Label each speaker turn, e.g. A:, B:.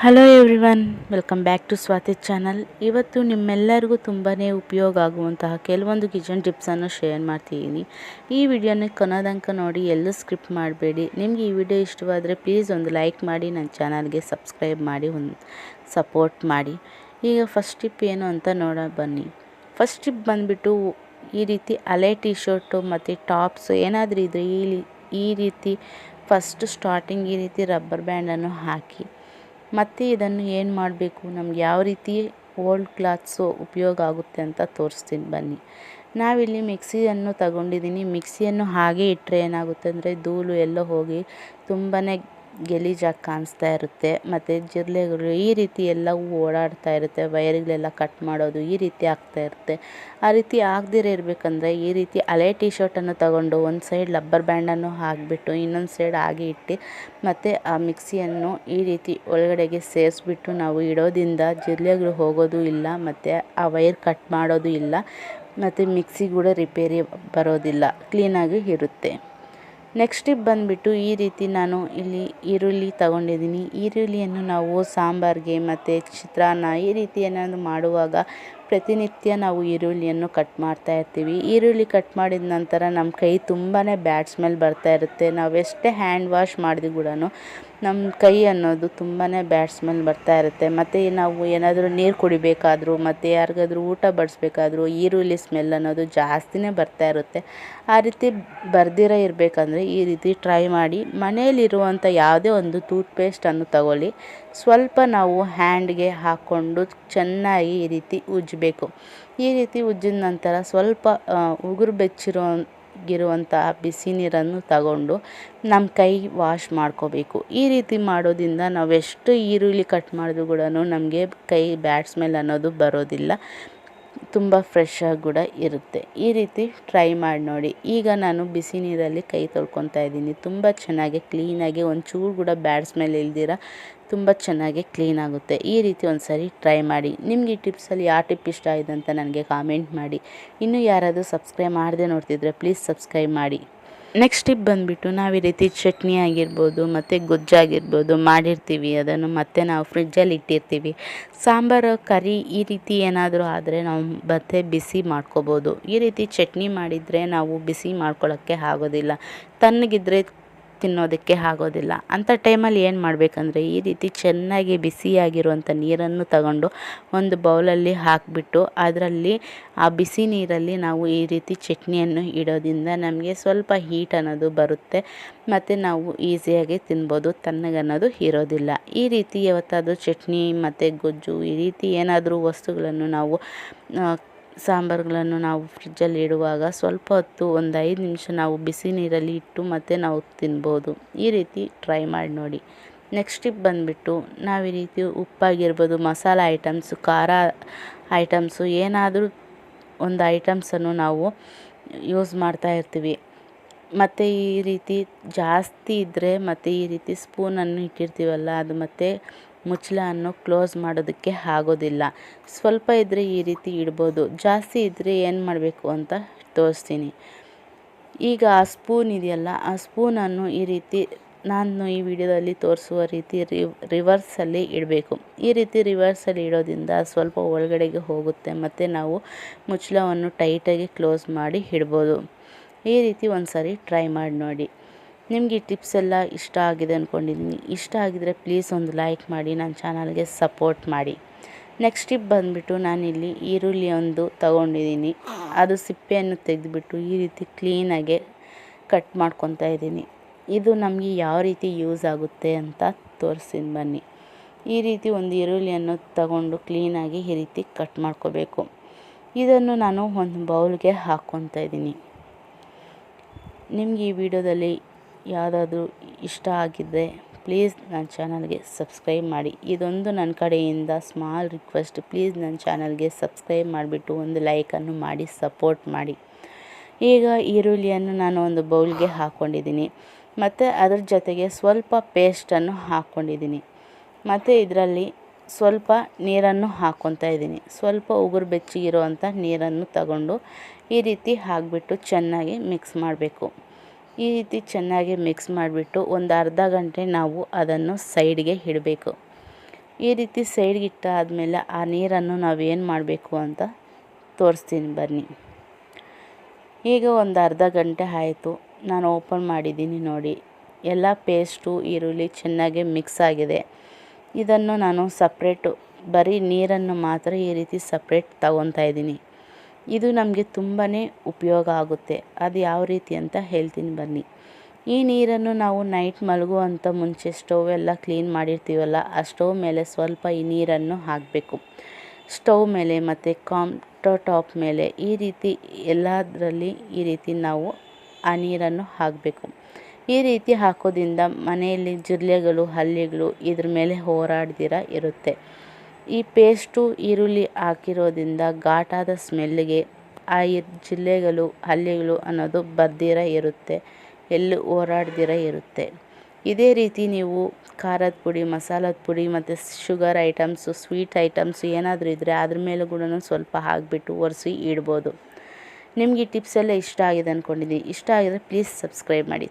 A: Hello everyone welcome back to Swathi channel ಇವತ್ತು ನಿಮ್ಮೆಲ್ಲರಿಗೂ ತುಂಬಾ ಉಪಯೋಗ ಆಗುವಂತಹ ಕೆಲವೊಂದು ಕಿಚನ್ ಟಿಪ್ಸನ್ನು ಶೇರ್ ಮಾಡ್ತಿದ್ದೀನಿ. ಈ ವಿಡಿಯೋನ ಕೊನೋದಂಕ ನೋಡಿ, ಎಲ್ಲೂ ಸ್ಕ್ರಿಪ್ಟ್ ಮಾಡಬೇಡಿ. ನಿಮಗೆ ಈ ವಿಡಿಯೋ ಇಷ್ಟವಾದರೆ ಪ್ಲೀಸ್ ಒಂದು ಲೈಕ್ ಮಾಡಿ, ನನ್ನ ಚಾನಲ್ಗೆ ಸಬ್ಸ್ಕ್ರೈಬ್ ಮಾಡಿ, ಒಂದು ಸಪೋರ್ಟ್ ಮಾಡಿ. ಈಗ ಫಸ್ಟ್ ಟಿಪ್ ಏನು ಅಂತ ನೋಡ, ಬನ್ನಿ. ಫಸ್ಟ್ ಟಿಪ್ ಬಂದುಬಿಟ್ಟು ಈ ರೀತಿ ಅಲೆ ಟಿ ಶರ್ಟು ಮತ್ತು ಟಾಪ್ಸು ಏನಾದರೂ ಇದ್ದರೆ ಈ ಈ ರೀತಿ ಫಸ್ಟ್ ಸ್ಟಾರ್ಟಿಂಗ್ ಈ ರೀತಿ ರಬ್ಬರ್ ಬ್ಯಾಂಡನ್ನು ಹಾಕಿ. ಮತ್ತು ಇದನ್ನು ಏನು ಮಾಡಬೇಕು? ನಮ್ಗೆ ಯಾವ ರೀತಿ ಓಲ್ಡ್ ಕ್ಲಾತ್ಸು ಉಪಯೋಗ ಆಗುತ್ತೆ ಅಂತ ತೋರಿಸ್ತೀನಿ ಬನ್ನಿ. ನಾವಿಲ್ಲಿ ಮಿಕ್ಸಿಯನ್ನು ತಗೊಂಡಿದ್ದೀನಿ ಮಿಕ್ಸಿಯನ್ನು ಹಾಗೆ ಇಟ್ಟರೆ ಏನಾಗುತ್ತೆ ಅಂದರೆ ಧೂಳು ಎಲ್ಲ ಹೋಗಿ ತುಂಬಾ ಗಲೀಜಾಗಿ ಕಾಣಿಸ್ತಾ ಇರುತ್ತೆ. ಮತ್ತು ಜಿರಳೆಗಳು ಈ ರೀತಿ ಎಲ್ಲವೂ ಓಡಾಡ್ತಾ ಇರುತ್ತೆ. ವೈರ್ಗಳೆಲ್ಲ ಕಟ್ ಮಾಡೋದು ಈ ರೀತಿ ಆಗ್ತಾ ಇರುತ್ತೆ. ಆ ರೀತಿ ಆಗದಿರ ಇರಬೇಕಂದ್ರೆ ಈ ರೀತಿ ಹಳೆ ಟಿ ಶರ್ಟನ್ನು ತಗೊಂಡು ಒಂದು ಸೈಡ್ ಲಬ್ಬರ್ ಬ್ಯಾಂಡನ್ನು ಹಾಕಿಬಿಟ್ಟು ಇನ್ನೊಂದು ಸೈಡ್ ಹಾಗೆ ಇಟ್ಟು ಮತ್ತು ಆ ಮಿಕ್ಸಿಯನ್ನು ಈ ರೀತಿ ಒಳಗಡೆಗೆ ಸೇರಿಸ್ಬಿಟ್ಟು ನಾವು ಇಡೋದ್ರಿಂದ ಜಿರಳೆಗಳು ಹೋಗೋದು ಇಲ್ಲ, ಮತ್ತು ಆ ವೈರ್ ಕಟ್ ಮಾಡೋದು ಇಲ್ಲ, ಮತ್ತು ಮಿಕ್ಸಿ ಕೂಡ ರಿಪೇರಿ ಬರೋದಿಲ್ಲ. ಕ್ಲೀನಾಗಿ ಇರುತ್ತೆ. ನೆಕ್ಸ್ಟ್ ಸ್ಟೆಪ್ ಬಂದುಬಿಟ್ಟು ಈ ರೀತಿ ನಾನು ಇಲ್ಲಿ ಈರುಳ್ಳಿ ತಗೊಂಡಿದ್ದೀನಿ. ಈರುಳ್ಳಿಯನ್ನು ನಾವು ಸಾಂಬಾರಿಗೆ ಮತ್ತು ಚಿತ್ರಾನ್ನ ಈ ರೀತಿ ಏನಾದರೂ ಮಾಡುವಾಗ ಪ್ರತಿನಿತ್ಯ ನಾವು ಈರುಳ್ಳಿಯನ್ನು ಕಟ್ ಮಾಡ್ತಾ ಇರ್ತೀವಿ. ಈರುಳ್ಳಿ ಕಟ್ ಮಾಡಿದ ನಂತರ ನಮ್ಮ ಕೈ ತುಂಬಾ ಬ್ಯಾಡ್ ಸ್ಮೆಲ್ ಬರ್ತಾ ಇರುತ್ತೆ. ನಾವು ಎಷ್ಟೇ ಹ್ಯಾಂಡ್ ವಾಶ್ ಮಾಡಿದ್ರು ಕೂಡ ನಮ್ಮ ಕೈ ಅನ್ನೋದು ತುಂಬಾ ಬ್ಯಾಡ್ ಸ್ಮೆಲ್ ಬರ್ತಾ ಇರುತ್ತೆ. ಮತ್ತು ನಾವು ಏನಾದರೂ ನೀರು ಕುಡಿಬೇಕಾದ್ರೂ, ಮತ್ತು ಯಾರಿಗಾದ್ರೂ ಊಟ ಬಡಿಸ್ಬೇಕಾದ್ರೂ, ಈರುಳ್ಳಿ ಸ್ಮೆಲ್ ಅನ್ನೋದು ಜಾಸ್ತಿನೇ ಬರ್ತಾ ಇರುತ್ತೆ. ಆ ರೀತಿ ಬರ್ದಿರ ಇರಬೇಕಂದ್ರೆ ಈ ರೀತಿ ಟ್ರೈ ಮಾಡಿ ಮನೆಯಲ್ಲಿರುವಂಥ ಯಾವುದೇ ಒಂದು ಟೂತ್ ಪೇಸ್ಟನ್ನು ತಗೊಳ್ಳಿ. ಸ್ವಲ್ಪ ನಾವು ಹ್ಯಾಂಡ್ಗೆ ಹಾಕ್ಕೊಂಡು ಚೆನ್ನಾಗಿ ಈ ರೀತಿ ಉಜ್ಜಬೇಕು. ಈ ರೀತಿ ಉಜ್ಜಿದ ನಂತರ ಸ್ವಲ್ಪ ಉಗುರು ಬೆಚ್ಚಿರೋ ಗಿರುವಂತಹ ಬಿಸಿ ನೀರನ್ನು ತಗೊಂಡು ನಮ್ಮ ಕೈ ವಾಶ್ ಮಾಡ್ಕೋಬೇಕು. ಈ ರೀತಿ ಮಾಡೋದ್ರಿಂದ ನಾವೆಷ್ಟು ಈರುಳ್ಳಿ ಕಟ್ ಮಾಡಿದ್ರು ಕೂಡ ನಮಗೆ ಕೈ ಬ್ಯಾಡ್ ಸ್ಮೆಲ್ ಅನ್ನೋದು ಬರೋದಿಲ್ಲ. ತುಂಬ ಫ್ರೆಶ್ ಆಗಿ ಕೂಡ ಇರುತ್ತೆ. ಈ ರೀತಿ ಟ್ರೈ ಮಾಡಿ ನೋಡಿ. ಈಗ ನಾನು ಬಿಸಿ ನೀರಲ್ಲಿ ಕೈ ತೊಳ್ಕೊತಾ ಇದ್ದೀನಿ. ತುಂಬ ಚೆನ್ನಾಗಿ ಕ್ಲೀನಾಗಿ ಒಂಚೂರು ಕೂಡ ಬ್ಯಾಡ್ ಸ್ಮೆಲ್ ಇಲ್ದಿರ ತುಂಬ ಚೆನ್ನಾಗಿ ಕ್ಲೀನ್ ಆಗುತ್ತೆ. ಈ ರೀತಿ ಒಂದು ಸರಿ ಟ್ರೈ ಮಾಡಿ. ನಿಮ್ಗೆ ಈ ಟಿಪ್ಸಲ್ಲಿ ಯಾವ ಟಿಪ್ ಇಷ್ಟ ಆಯಿತು ಅಂತ ನನಗೆ ಕಾಮೆಂಟ್ ಮಾಡಿ. ಇನ್ನೂ ಯಾರಾದರೂ ಸಬ್ಸ್ಕ್ರೈಬ್ ಮಾಡದೆ ನೋಡ್ತಿದ್ರೆ ಪ್ಲೀಸ್ ಸಬ್ಸ್ಕ್ರೈಬ್ ಮಾಡಿ. ನೆಕ್ಸ್ಟ್ ಟಿಪ್ ಬಂದುಬಿಟ್ಟು ನಾವು ಈ ರೀತಿ ಚಟ್ನಿ ಆಗಿರ್ಬೋದು, ಮತ್ತು ಗೊಜ್ಜಾಗಿರ್ಬೋದು ಮಾಡಿರ್ತೀವಿ. ಅದನ್ನು ಮತ್ತೆ ನಾವು ಫ್ರಿಜ್ಜಲ್ಲಿ ಇಟ್ಟಿರ್ತೀವಿ. ಸಾಂಬಾರು, ಕರಿ ಈ ರೀತಿ ಏನಾದರೂ ಆದರೆ ನಾವು ಮತ್ತೆ ಬಿಸಿ ಮಾಡ್ಕೋಬೋದು. ಈ ರೀತಿ ಚಟ್ನಿ ಮಾಡಿದರೆ ನಾವು ಬಿಸಿ ಮಾಡ್ಕೊಳ್ಳೋಕ್ಕೆ ಆಗೋದಿಲ್ಲ. ತಣ್ಣಗಿದ್ರೆ ತಿನ್ನೋದಕ್ಕೆ ಆಗೋದಿಲ್ಲ. ಅಂಥ ಟೈಮಲ್ಲಿ ಏನು ಮಾಡಬೇಕಂದ್ರೆ ಈ ರೀತಿ ಚೆನ್ನಾಗಿ ಬಿಸಿಯಾಗಿರುವಂಥ ನೀರನ್ನು ತಗೊಂಡು ಒಂದು ಬೌಲಲ್ಲಿ ಹಾಕಿಬಿಟ್ಟು ಅದರಲ್ಲಿ ಆ ಬಿಸಿ ನೀರಲ್ಲಿ ನಾವು ಈ ರೀತಿ ಚಟ್ನಿಯನ್ನು ಇಡೋದ್ರಿಂದ ನಮಗೆ ಸ್ವಲ್ಪ ಹೀಟ್ ಅನ್ನೋದು ಬರುತ್ತೆ. ಮತ್ತು ನಾವು ಈಸಿಯಾಗಿ ತಿನ್ಬೋದು ತಣ್ಣಗನ್ನೋದು ಇರೋದಿಲ್ಲ. ಈ ರೀತಿ ಯಾವತ್ತಾದರೂ ಚಟ್ನಿ ಮತ್ತು ಗೊಜ್ಜು ಈ ರೀತಿ ಏನಾದರೂ ವಸ್ತುಗಳನ್ನು ನಾವು ಸಾಂಬಾರುಗಳನ್ನು ನಾವು ಫ್ರಿಜ್ಜಲ್ಲಿ ಇಡುವಾಗ ಸ್ವಲ್ಪ ಹೊತ್ತು ಒಂದು ಐದು ನಿಮಿಷ ನಾವು ಬಿಸಿ ನೀರಲ್ಲಿ ಇಟ್ಟು ಮತ್ತೆ ನಾವು ತಿನ್ಬೋದು. ಈ ರೀತಿ ಟ್ರೈ ಮಾಡಿ ನೋಡಿ. ನೆಕ್ಸ್ಟ್ ಟಿಪ್ ಬಂದುಬಿಟ್ಟು ನಾವು ಈ ರೀತಿ ಉಪ್ಪಾಗಿರ್ಬೋದು, ಮಸಾಲ ಐಟಮ್ಸು, ಖಾರ ಐಟಮ್ಸು, ಏನಾದರೂ ಒಂದು ಐಟಮ್ಸನ್ನು ನಾವು ಯೂಸ್ ಮಾಡ್ತಾ ಇರ್ತೀವಿ. ಮತ್ತು ಈ ರೀತಿ ಜಾಸ್ತಿ ಇದ್ದರೆ ಮತ್ತು ಈ ರೀತಿ ಸ್ಪೂನನ್ನು ಇಟ್ಟಿರ್ತೀವಲ್ಲ, ಅದು ಮತ್ತು ಮುಚ್ಚಳವನ್ನು ಕ್ಲೋಸ್ ಮಾಡೋದಕ್ಕೆ ಆಗೋದಿಲ್ಲ. ಸ್ವಲ್ಪ ಇದ್ದರೆ ಈ ರೀತಿ ಇಡ್ಬೋದು. ಜಾಸ್ತಿ ಇದ್ದರೆ ಏನು ಮಾಡಬೇಕು ಅಂತ ತೋರಿಸ್ತೀನಿ. ಈಗ ಆ ಸ್ಪೂನ್ ಇದೆಯಲ್ಲ, ಆ ಸ್ಪೂನನ್ನು ಈ ರೀತಿ ನಾನು ಈ ವಿಡಿಯೋದಲ್ಲಿ ತೋರಿಸುವ ರೀತಿ ರಿವರ್ಸಲ್ಲಿ ಇಡಬೇಕು. ಈ ರೀತಿ ರಿವರ್ಸಲ್ಲಿ ಇಡೋದ್ರಿಂದ ಸ್ವಲ್ಪ ಒಳಗಡೆಗೆ ಹೋಗುತ್ತೆ, ಮತ್ತು ನಾವು ಮುಚ್ಚಳವನ್ನು ಟೈಟಾಗಿ ಕ್ಲೋಸ್ ಮಾಡಿ ಇಡ್ಬೋದು. ಈ ರೀತಿ ಒಂದು ಸಾರಿ ಟ್ರೈ ಮಾಡಿ ನೋಡಿ. ನಿಮಗೆ ಟಿಪ್ಸ್ ಎಲ್ಲ ಇಷ್ಟ ಆಗಿದೆ ಅಂದ್ಕೊಂಡಿದ್ದೀನಿ ಇಷ್ಟ ಆಗಿದರೆ ಪ್ಲೀಸ್ ಒಂದು ಲೈಕ್ ಮಾಡಿ ನನ್ನ ಚಾನಲ್ಗೆ ಸಪೋರ್ಟ್ ಮಾಡಿ. ನೆಕ್ಸ್ಟ್ ಟಿಪ್ ಬಂದುಬಿಟ್ಟು ನಾನಿಲ್ಲಿ ಈರುಳ್ಳಿ ಒಂದು ತಗೊಂಡಿದ್ದೀನಿ ಅದು ಸಿಪ್ಪೆಯನ್ನು ತೆಗೆದುಬಿಟ್ಟು ಈ ರೀತಿ ಕ್ಲೀನಾಗೆ ಕಟ್ ಮಾಡ್ಕೊತಾ ಇದ್ದೀನಿ. ಇದು ನಮಗೆ ಯಾವ ರೀತಿ ಯೂಸ್ ಆಗುತ್ತೆ ಅಂತ ತೋರಿಸ್ತೀನಿ ಬನ್ನಿ. ಈ ರೀತಿ ಒಂದು ಈರುಳ್ಳಿಯನ್ನು ತಗೊಂಡು ಕ್ಲೀನಾಗಿ ಈ ರೀತಿ ಕಟ್ ಮಾಡ್ಕೋಬೇಕು. ಇದನ್ನು ನಾನು ಒಂದು ಬೌಲ್ಗೆ ಹಾಕ್ಕೊತಾ ಇದ್ದೀನಿ. ನಿಮಗೆ ಈ ವಿಡಿಯೋದಲ್ಲಿ ಯಾವುದಾದ್ರೂ ಇಷ್ಟ ಆಗಿದ್ದರೆ ಪ್ಲೀಸ್ ನನ್ನ ಚಾನಲ್ಗೆ ಸಬ್ಸ್ಕ್ರೈಬ್ ಮಾಡಿ. ಇದೊಂದು ನನ್ನ ಕಡೆಯಿಂದ ಸ್ಮಾಲ್ ರಿಕ್ವೆಸ್ಟ್ ಪ್ಲೀಸ್ ನನ್ನ ಚಾನಲ್ಗೆ ಸಬ್ಸ್ಕ್ರೈಬ್ ಮಾಡಿಬಿಟ್ಟು ಒಂದು ಲೈಕನ್ನು ಮಾಡಿ ಸಪೋರ್ಟ್ ಮಾಡಿ. ಈಗ ಈರುಳ್ಳಿಯನ್ನು ನಾನು ಒಂದು ಬೌಲ್ಗೆ ಹಾಕ್ಕೊಂಡಿದ್ದೀನಿ ಮತ್ತು ಅದ್ರ ಜೊತೆಗೆ ಸ್ವಲ್ಪ ಪೇಸ್ಟನ್ನು ಹಾಕ್ಕೊಂಡಿದ್ದೀನಿ ಮತ್ತು ಇದರಲ್ಲಿ ಸ್ವಲ್ಪ ನೀರನ್ನು ಹಾಕ್ಕೊತಾ ಇದ್ದೀನಿ. ಸ್ವಲ್ಪ ಉಗುರು ಬೆಚ್ಚಗಿರುವಂಥ ನೀರನ್ನು ತಗೊಂಡು ಈ ರೀತಿ ಹಾಕಿಬಿಟ್ಟು ಚೆನ್ನಾಗಿ ಮಿಕ್ಸ್ ಮಾಡಬೇಕು. ಈ ರೀತಿ ಚೆನ್ನಾಗಿ ಮಿಕ್ಸ್ ಮಾಡಿಬಿಟ್ಟು ಒಂದು ಅರ್ಧ ಗಂಟೆ ನಾವು ಅದನ್ನು ಸೈಡ್ಗೆ ಇಡಬೇಕು. ಈ ರೀತಿ ಸೈಡ್ಗೆ ಇಟ್ಟಾದಮೇಲೆ ಆ ನೀರನ್ನು ನಾವೇನು ಮಾಡಬೇಕು ಅಂತ ತೋರಿಸ್ತೀನಿ ಬನ್ನಿ. ಈಗ ಒಂದು ಅರ್ಧ ಗಂಟೆ ಆಯಿತು. ನಾನು ಓಪನ್ ಮಾಡಿದ್ದೀನಿ ನೋಡಿ. ಎಲ್ಲ ಪೇಸ್ಟು ಈರುಳ್ಳಿ ಚೆನ್ನಾಗಿ ಮಿಕ್ಸ್ ಆಗಿದೆ. ಇದನ್ನು ನಾನು ಸಪ್ರೇಟು ಬರೀ ನೀರನ್ನು ಮಾತ್ರ ಈ ರೀತಿ ಸಪ್ರೇಟ್ ತಗೊತಾ ಇದ್ದೀನಿ. ಇದು ನಮಗೆ ತುಂಬಾ ಉಪಯೋಗ ಆಗುತ್ತೆ. ಅದು ಯಾವ ರೀತಿ ಅಂತ ಹೇಳ್ತೀನಿ ಬನ್ನಿ. ಈ ನೀರನ್ನು ನಾವು ನೈಟ್ ಮಲಗುವಂಥ ಮುಂಚೆ ಸ್ಟವ್ ಎಲ್ಲ ಕ್ಲೀನ್ ಮಾಡಿರ್ತೀವಲ್ಲ, ಆ ಸ್ಟೌವ್ ಮೇಲೆ ಸ್ವಲ್ಪ ಈ ನೀರನ್ನು ಹಾಕಬೇಕು. ಸ್ಟೌವ್ ಮೇಲೆ ಮತ್ತು ಕಾಂಟರ್ ಟಾಪ್ ಮೇಲೆ ಈ ರೀತಿ ಎಲ್ಲದರಲ್ಲಿ ಈ ರೀತಿ ನಾವು ಆ ನೀರನ್ನು ಹಾಕಬೇಕು. ಈ ರೀತಿ ಹಾಕೋದ್ರಿಂದ ಮನೆಯಲ್ಲಿ ಜಿರಳೆಗಳು ಹಲ್ಲಿಗಳು ಇದ್ರ ಮೇಲೆ ಹೋರಾಡ್ದಿರ ಇರುತ್ತೆ. ಈ ಪೇಸ್ಟು ಈರುಳ್ಳಿ ಹಾಕಿರೋದ್ರಿಂದ ಘಾಟಾದ ಸ್ಮೆಲ್ಲಿಗೆ ಆ ಜಿಲ್ಲೆಗಳು, ಹಳ್ಳಿಗಳು ಅನ್ನೋದು ಬರ್ದಿರ ಇರುತ್ತೆ, ಎಲ್ಲೂ ಓಡಾಡ್ದಿರ ಇರುತ್ತೆ. ಇದೇ ರೀತಿ ನೀವು ಖಾರದ ಪುಡಿ, ಮಸಾಲದ ಪುಡಿ ಮತ್ತು ಶುಗರ್ ಐಟಮ್ಸು, ಸ್ವೀಟ್ ಐಟಮ್ಸು ಏನಾದರೂ ಇದ್ದರೆ ಅದ್ರ ಮೇಲೂ ಕೂಡ ಸ್ವಲ್ಪ ಹಾಕಿಬಿಟ್ಟು ಒರೆಸಿ ಇಡ್ಬೋದು. ನಿಮಗೆ ಈ ಟಿಪ್ಸ್ ಎಲ್ಲ ಇಷ್ಟ ಆಗಿದೆ ಅಂದ್ಕೊಂಡಿದ್ದೀನಿ ಇಷ್ಟ ಆಗಿದ್ರೆ ಪ್ಲೀಸ್ ಸಬ್ಸ್ಕ್ರೈಬ್ ಮಾಡಿ.